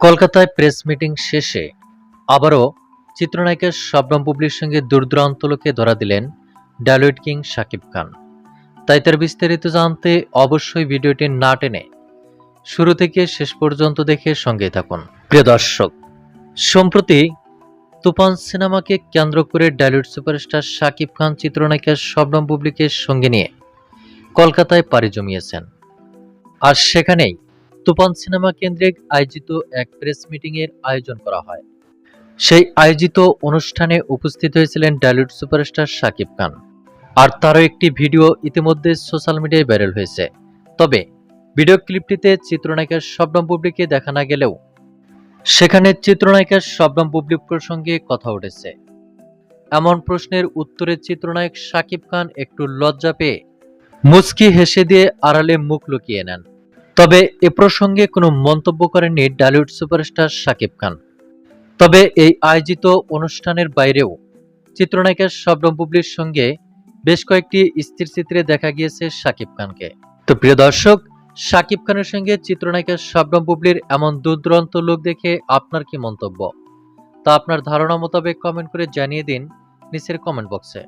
কলকাতায় press meeting শেষে আবারও চিত্রনায়িকা শবনম বুবলির সঙ্গে দূরদূরান্ত লোকে ধরা দিলেন ডায়লয়েড কিং শাকিব খান। তাই তার বিস্তারিত জানতে অবশ্যই ভিডিওটি না টেনে শুরু থেকে শেষ পর্যন্ত দেখে সঙ্গে থাকুন। প্রিয় দর্শক, সম্প্রতি তুফান সিনেমাকে কেন্দ্র করে ডালিউড সুপারস্টার শাকিব খান চিত্রনায়িকা শবনম বুবলিকে সঙ্গে নিয়ে কলকাতায় পাড়ি জমিয়েছেন। আর সেখানেই তুফান সিনেমা কেন্দ্রিক আয়োজিত এক প্রেস মিটিংয়ের আয়োজন করা হয়। সেই আয়োজিত অনুষ্ঠানে উপস্থিত হয়েছিলেন ডালিউড সুপারস্টার শাকিব খান। আর তারও একটি ভিডিও ইতিমধ্যে সোশ্যাল মিডিয়ায় ভাইরাল হয়েছে। তবে ভিডিও ক্লিপটিতে চিত্রনায়িকা শবনম বুবলিকে দেখা না গেলেও সেখানে চিত্রনায়িকার শবনম বুবলি প্রসঙ্গে কথা উঠেছে। এমন প্রশ্নের উত্তরে চিত্রনায়ক শাকিব খান একটু লজ্জা পেয়ে মুচকি হেসে দিয়ে আড়ালে মুখ লুকিয়ে নেন। তবে এ প্রসঙ্গে কোনো মন্তব্য করেননি ডালিউড সুপারস্টার শাকিব খান। তবে এই আয়োজিত অনুষ্ঠানের বাইরেও চিত্রনায়িকা শবনম বুবলির সঙ্গে বেশ কয়েকটি স্থির চিত্রে দেখা গিয়েছে শাকিব খানকে। তো প্রিয় দর্শক, শাকিব খানের সঙ্গে চিত্রনায়িকা শবনম বুবলির এমন দূরদূরান্ত লোক দেখে আপনার কি মন্তব্য? তা আপনার ধারণা মোতাবেক কমেন্ট করে জানিয়ে দিন নিচের কমেন্ট বক্সে